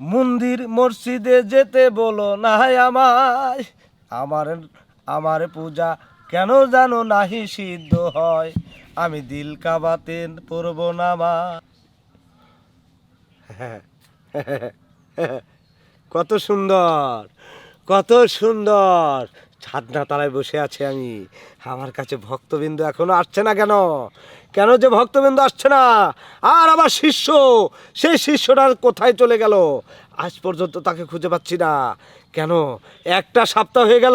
মন্দির মসজিদে যেতে বলো না আমায়। আমার আমার পূজা কেন জানো নাহি সিদ্ধ হয়? আমি দিল কাবাতে পড়ব নামা কত সুন্দর। কত সুন্দর। ছাদনা তলায় বসে আছে আমি। আমার কাছে ভক্তবিন্দু এখনও আসছে না কেন? কেন যে ভক্তবিন্দু আসছে না? আর আমার শিষ্য, সেই শিষ্যটা কোথায় চলে গেল? আজ পর্যন্ত তাকে খুঁজে পাচ্ছি না। কেন? একটা সপ্তাহ হয়ে গেল।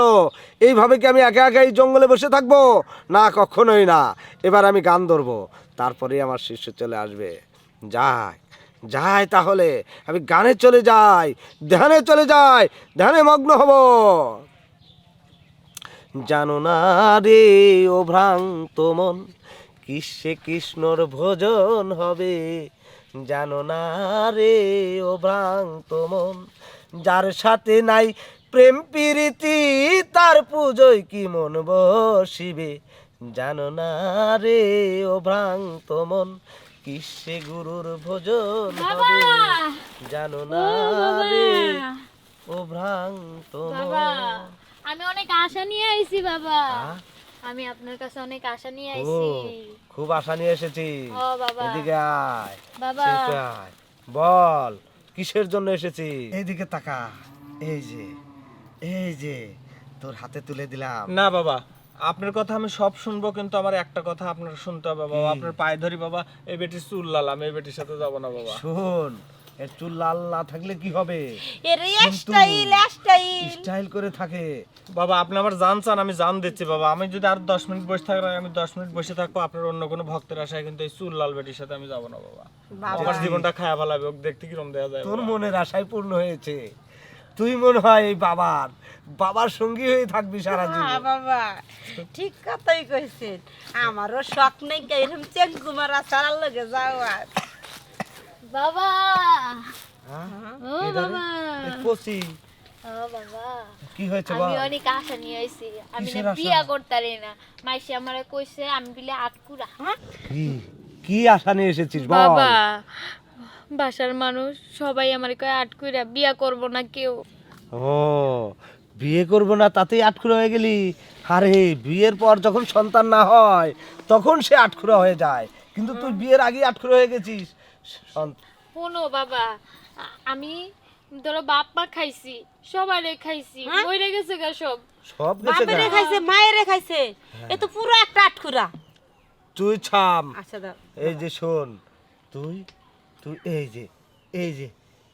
এইভাবে কি আমি একা একা এই জঙ্গলে বসে থাকব? না, কখনোই না। এবার আমি গান ধরবো। তারপরেই আমার শিষ্য চলে আসবে। যাই। যাই তাহলে, আমি গানে চলে যাই, ধ্যানে চলে যাই, ধ্যানে মগ্ন হব। জানো না রে ও ভ্রান্ত মন, কিসে কৃষ্ণর ভোজন হবে? জানো না রে ও ভ্রান্ত মন, যার সাথে নাই প্রেম প্রীতি, তার পুজোয় কি মন বসিবে? জানো না রে ও ভ্রান্ত মন কিসে গুরুর ভোজন হবে? জানো না রে ও ভ্রান্ত আমি অনেক আশা নিয়ে আইছি বাবা। আমি আপনার কাছে অনেক আশা নিয়ে আইছি। খুব আশা নিয়ে এসেছি। ও বাবা। এদিকে আয় বাবা। বল কিসের জন্য এসেছি? এইদিকে তাকা। এই যে এই যে তোর হাতে তুলে দিলাম। না বাবা। আপনার কথা আমি সব শুনব কিন্তু আমার একটা কথা আপনার শুনতে হবে বাবা। আপনার পায়ে ধরি বাবা। এই বেটির চুল লালাম এই বেটির সাথে যাব না বাবা। শোন এর চুল লাল না থাকলে কি হবে? এর স্টাইল স্টাইল স্টাইল করে থাকে। বাবা আপনি আমার জান চান আমি জান দিচ্ছি বাবা। আমি যদি আর দশ মিনিট বসে থাকলে আমি দশ মিনিট বসে থাকব আপনার অন্য কোনো ভক্তের আশায় কিন্তু এই চুল লাল বেটির সাথে আমি যাব না বাবা। আমার জীবনটা খায়া ভালো হবে দেখতে কিরম দেওয়া যায় তোর মনের আশায় পূর্ণ হয়েছে। তুই মনে হয় এই বাবার বাবার সঙ্গী হয়ে থাকবি সারা হ্যাঁ জীবন। বাবা ঠিক কথাই কইছেন। আমারও শখ নেই কে এরকম চেন কুমার আসার লগে যাওয়ার। বাবা! হ্যাঁ? ও বাবা! বাবা! কি হয়েছে আমি অনেক আশা নিয়ে আইছি। আমি না বিয়া করতারি না। মাইসি আমারে কইছে আমি বিলে আটকুরা কি? কি আশা নিয়ে এসেছিস বাবা বাসার মানুষ সবাই আমার কয় আটকুরা বিয়া করব না কেউ। ও বিয়ে করব না তাতেই আটখুরা হয়ে গেলি? আরে বিয়ের পর যখন সন্তান না হয় তখন সে আটখুরা হয়ে যায়। কিন্তু তুই বিয়ের আগেই আটখুরা হয়ে গেছিস। শোনো বাবা আমি ধরো বাপ মা খাইছি সবারে খাইছি মরে গেছে গা সব। সব গেছে গা। বাপেরে খাইছে মায়েরে খাইছে এ তো পুরো একটা আটকুরা তুই ছাম। আচ্ছা দাও। এই যে শোন তুই তুই এই যে এই যে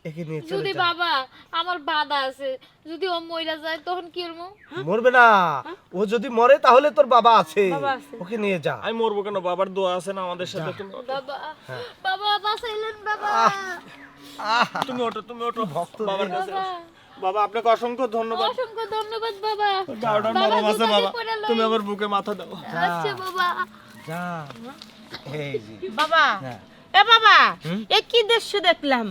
একে নিয়ে চলে যদি যা। বাবা আমার বাধা আছে যদি ও মইরা যায় তখন কি করব? মরবে না। ও যদি মরে তাহলে তোর বাবা আছে। বাবা আছে। ওকে নিয়ে যা। আমি মরবো কেন? বাবার দোয়া আছে না আমাদের সাথে। তুমি বাবা বাবা বাঁচাইলেন বাবা। তুমি ওঠো তুমি ওঠো। ভক্ত রে। বাবার কাছে বাবা। আসো। বাবা আপনাকে অসংখ্য ধন্যবাদ। অসংখ্য ধন্যবাদ বাবা। বাবা, নরম আছে বাবা। তুমি আমার বুকে মাথা দাও। আচ্ছা বাবা। যা। এই যে। বাবা। হ্যাঁ। এ বাবা এ কি দৃশ্য দেখলাম?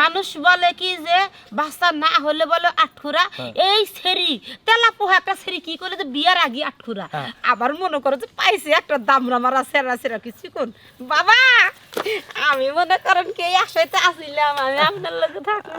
মানুষ বলে কি যে বাচ্চা না হলে বলে আটখুরা। এই সেরি তেলা পোহা একটা সেরি কি করে যে বিয়ার আগে আটখুরা। হ্যাঁ। আবার মনে করো যে পাইছে একটা দামরা মারা সেরা সেরা কিছু কোন। বাবা আমি মনে করেন কে আসাইতে আসিলাম আমি আপনার লোকে থাকুন